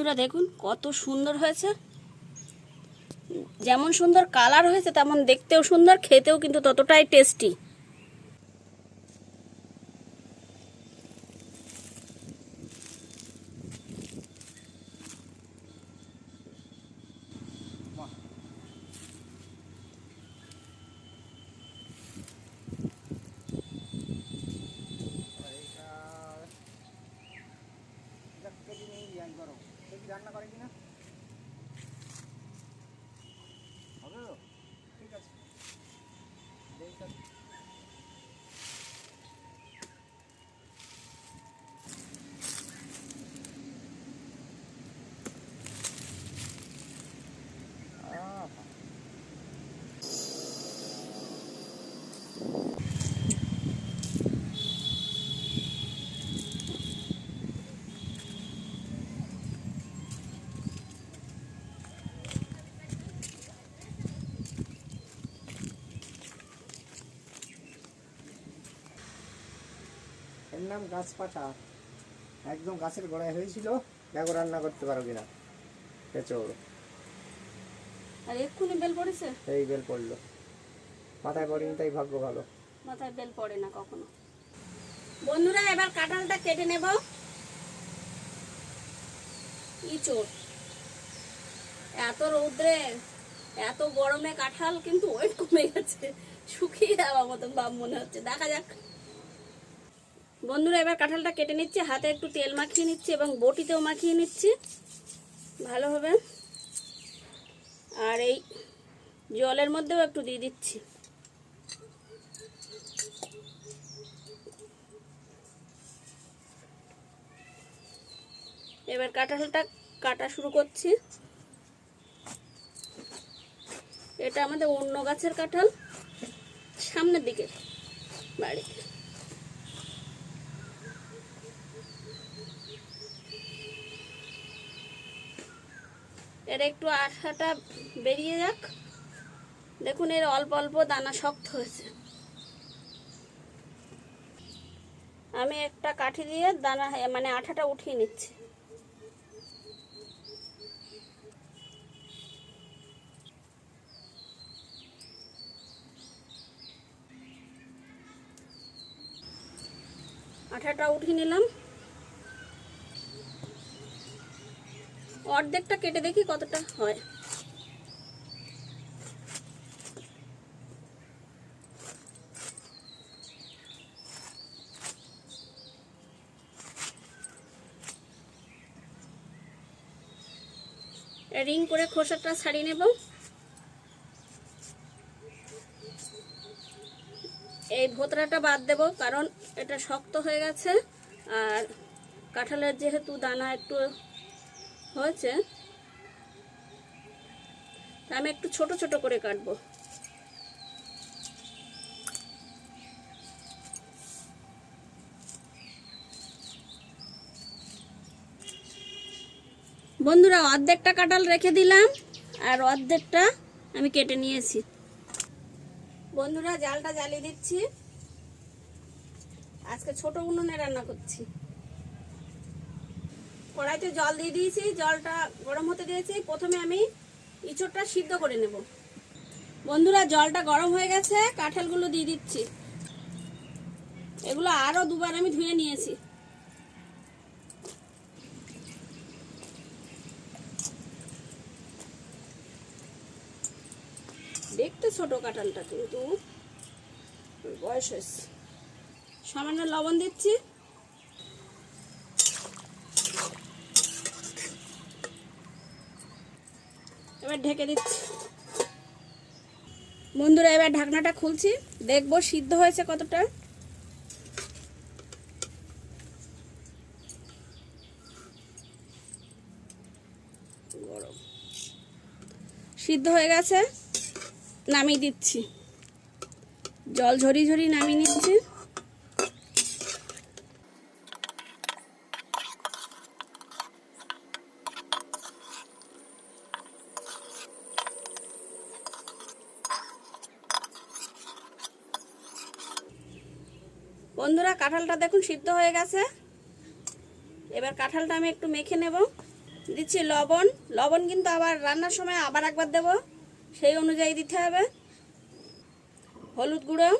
বন্ধুরা দেখুন, কত সুন্দর হয়েছে। যেমন সুন্দর কালার হয়েছে, তেমন দেখতেও সুন্দর, খেতেও কিন্তু ততটাই টেস্টি নাম গাছ পাটা একদম গাছের গোড়ায় হয়েছিল দেখো রান্না করতে পারো কিনা। পেঁচড় আর এক্ষুনি বেল পড়েছে? এই বেল পড়ল। মাথায় পড়েনি তাই ভাগ্য ভালো। মাথায় বেল পড়ে না কখনো। বন্ধুরা এবার কাঁঠালটা কেটে নেব। ইচোর এত রৌদ্রে এত গরমে কাঁঠাল কিন্তু ওয়েট কমে গেছে। শুকিয়ে যাওয়ার মতন ভাব মনে হচ্ছে। দেখা যাক। বন্ধুরা, এবার কাঁঠালটা কেটে নিচ্ছি, হাতে একটু তেল মাখিয়ে নিচ্ছি এবং বটিতেও মাখিয়ে নিচ্ছি। ভালোভাবে আর এই জলের মধ্যেও একটু দিয়ে দিচ্ছি। এবার কাঁঠালটা কাটা শুরু করছি। এটা আমাদের অন্য গাছের কাঁঠাল, সামনের দিকে বাড়ি এর একটু আঠাটা বেরিয়ে যাক। দেখুন, এর অল্প অল্প দানা শক্ত হয়েছে। আমি একটা কাঠি দিয়ে দানা মানে আঠাটা উঠিয়ে নিচ্ছি। আঠাটা উঠিয়ে নিলাম। অর্ধেকটা কেটে দেখি কতটা হয়। রিং করে খোসাটা ছাড়িয়ে নেব। এই ভোতরাটা বাদ দেব কারণ এটা শক্ত হয়ে গেছে আর কাঁঠালের যেহেতু দানা একটু হয়েছে? আমি একটু ছোট ছোট করে কাটবো। বন্ধুরা, অর্ধেকটা কাঁঠাল রেখে দিলাম, আর অর্ধেকটা আমি কেটে নিয়েছি। বন্ধুরা, জালটা জ্বালিয়ে দিচ্ছি। আজকে ছোট উনুনে রান্না করছি। কড়াইতে জল দিয়ে দিয়েছি, জলটা গরম হতে দিয়েছি। প্রথমে আমি ইঁচড়টা সিদ্ধ করে নেব। বন্ধুরা, জলটা গরম হয়ে গেছে, কাঁঠালগুলো দিয়ে দিচ্ছি। এগুলো আরও দুবার আমি ধুয়ে নিয়েছি। দেখতে ছোট কাঁঠালটা কিন্তু, বয়স হয়েছে। সামান্য লবণ দিচ্ছি। এবার ঢেকে দিচ্ছি। বন্ধুরা, এবার ঢাকনাটা খুলছি। দেখব সিদ্ধ হয়েছে কতটা। সিদ্ধ হয়ে গেছে। নামিয়ে দিচ্ছি। জল ঝরি ঝরি নামিয়ে নিচ্ছি। বন্ধুরা, কাঁঠালটা দেখুন সিদ্ধ হয়ে গেছে। এবার কাঁঠালটা আমি একটু মেখে নেব। দিচ্ছি লবণ। লবণ কিন্তু আবার রান্নার সময় আবার একবার দেব। সেই অনুযায়ী দিতে হবে। হলুদ গুঁড়ো,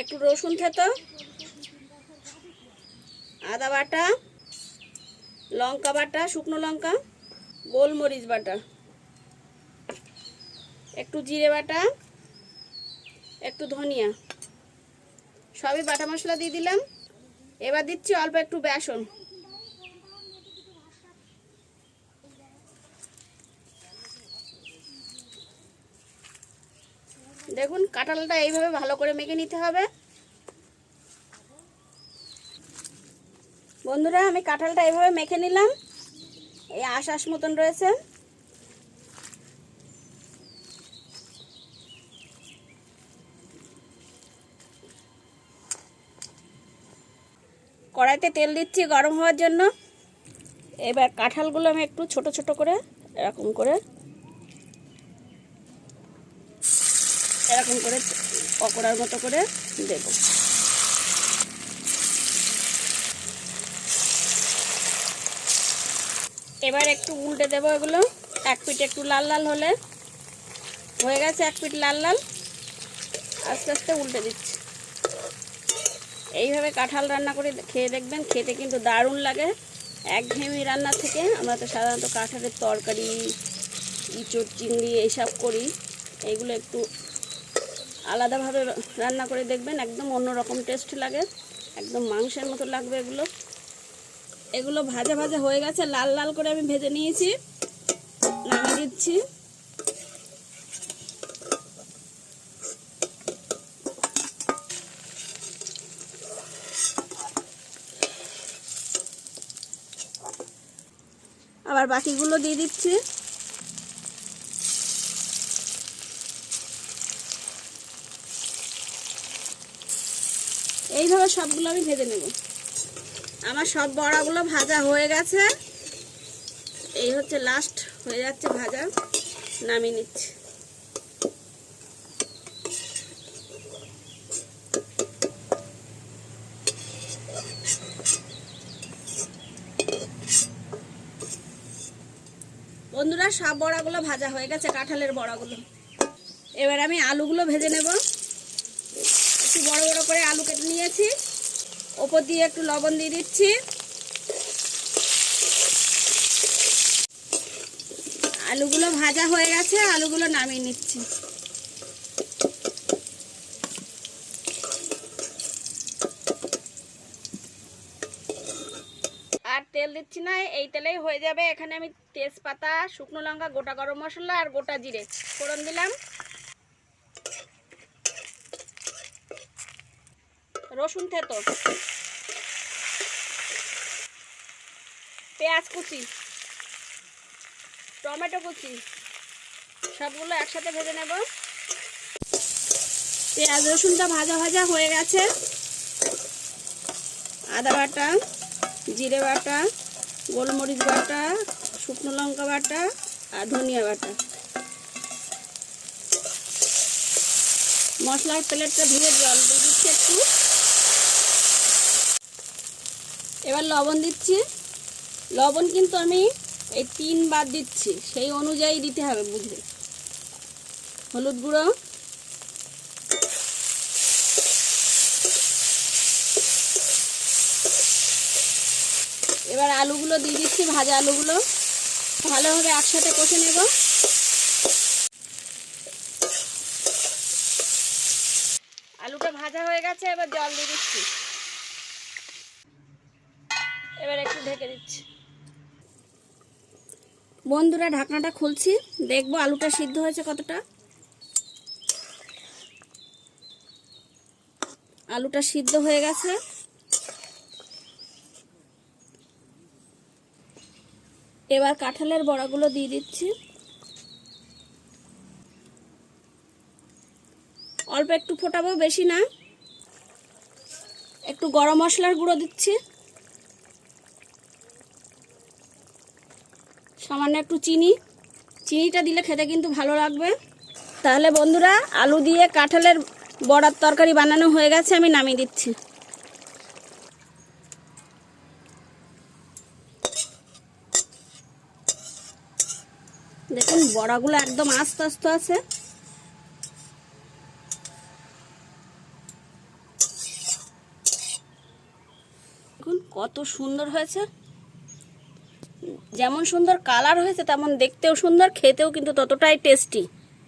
একটু রসুন থেতো, আদা বাটা, লঙ্কা বাটা, শুকনো লঙ্কা, গোলমরিচ বাটা, একটু জিরে বাটা, একটু ধনিয়া। সবই বাটা মশলা দিয়ে দিলাম। এবার দিচ্ছি অল্প একটু বেসন। দেখুন, কাঁঠালটা এইভাবে ভালো করে মেখে নিতে হবে। বন্ধুরা, আমি কাঁঠালটা এইভাবে মেখে নিলাম। এই আশ আশ মতন রয়েছে। কড়াইতে তেল দিচ্ছি গরম হওয়ার জন্য। এবার কাঁঠালগুলো আমি একটু ছোট ছোট করে এরকম করে এরকম করে পকোড়ার মতো করে দেব। এবার একটু উল্টে দেবো এগুলো। এক পিঠ একটু লাল লাল হলে। হয়ে গেছে এক পিঠ লাল লাল। আস্তে আস্তে উল্টে দিচ্ছি। এইভাবে কাঁঠাল রান্না করে খেয়ে দেখবেন, খেতে কিন্তু দারুণ লাগে। একঘেয়েমি রান্না থেকে আমরা তো সাধারণত কাঁঠালের তরকারি, ইঁচড় চিংড়ি এইসব করি। এইগুলো একটু আলাদাভাবে রান্না করে দেখবেন, একদম অন্যরকম টেস্ট লাগে। একদম মাংসের মতো লাগবে এগুলো। এগুলো ভাজা ভাজা হয়ে গেছে, লাল লাল করে আমি ভেজে নিয়েছি। নামিয়ে দিচ্ছি। বাকিগুলো দিয়ে দিচ্ছি। এইভাবে সবগুলো আমি ভেজে নেব। আমার সব বড়াগুলো ভাজা হয়ে গেছে। এই হচ্ছে লাস্ট হয়ে যাচ্ছে ভাজা। নামিয়ে নিচ্ছি। বন্ধুরা, সব বড়াগুলো ভাজা হয়ে গেছে, কাঁঠালের বড়াগুলো। এবার আমি আলুগুলো ভেজে নেব। একটু বড় বড় করে আলু কেটে নিয়েছি। ওপর দিয়ে একটু লবণ দিয়ে দিচ্ছি। আলুগুলো ভাজা হয়ে গেছে, আলুগুলো নামিয়ে নিচ্ছি আর তেল দিচ্ছি না, এই তেলেই হয়ে যাবে। এখানে আমি তেজপাতা, শুকনো লঙ্কা, গোটা গরম মশলা আর গোটা জিরে ফোড়ন দিলাম। রসুন থেতো, পেঁয়াজ কুচি, টমেটো কুচি, সবগুলো একসাথে ভেজে নেব। পেঁয়াজ, রসুনটা ভাজা ভাজা হয়ে গেছে। আদা বাটা, জিরে বাটা গোলমরিচ বাটা, শুকনো লঙ্কা বাটা আর ধনিয়া বাটা। মশলার প্লেটটা ধুয়ে জল দিয়ে দিচ্ছি একটু। এবার লবণ দিচ্ছি। লবণ কিন্তু আমি এই তিনবার দিচ্ছি, সেই অনুযায়ী দিতে হবে বুঝে হলুদ গুঁড়ো এবার আলুগুলো দিয়ে দিচ্ছি, ভাজা আলুগুলো। ভালোভাবে একসাথে কষে নেব। আলুটা ভাজা হয়ে গেছে, এবার জল দিয়ে দিচ্ছি। এবার একটু ঢেকে দিচ্ছি। বন্ধুরা, ঢাকনাটা খুলছি। দেখব আলুটা সিদ্ধ হয়েছে কতটা। আলুটা সিদ্ধ হয়ে গেছে। এবার কাঁঠালের বড়াগুলো দিয়ে দিচ্ছি। অল্প একটু ফোটাবো, বেশি না। একটু গরম মশলার গুঁড়ো দিচ্ছি। সামান্য একটু চিনি। চিনিটা দিলে খেতে কিন্তু ভালো লাগবে। তাহলে বন্ধুরা, আলু দিয়ে কাঁঠালের বড়ার তরকারি বানানো হয়ে গেছে, আমি নামিয়ে দিচ্ছি। দেখুন, বড়াগুলো একদম আস্ত আস্ত আছে। দেখুন, কত সুন্দর হয়েছে। যেমন সুন্দর কালার হয়েছে, তেমন দেখতেও সুন্দর, খেতেও কিন্তু ততটাই টেস্টি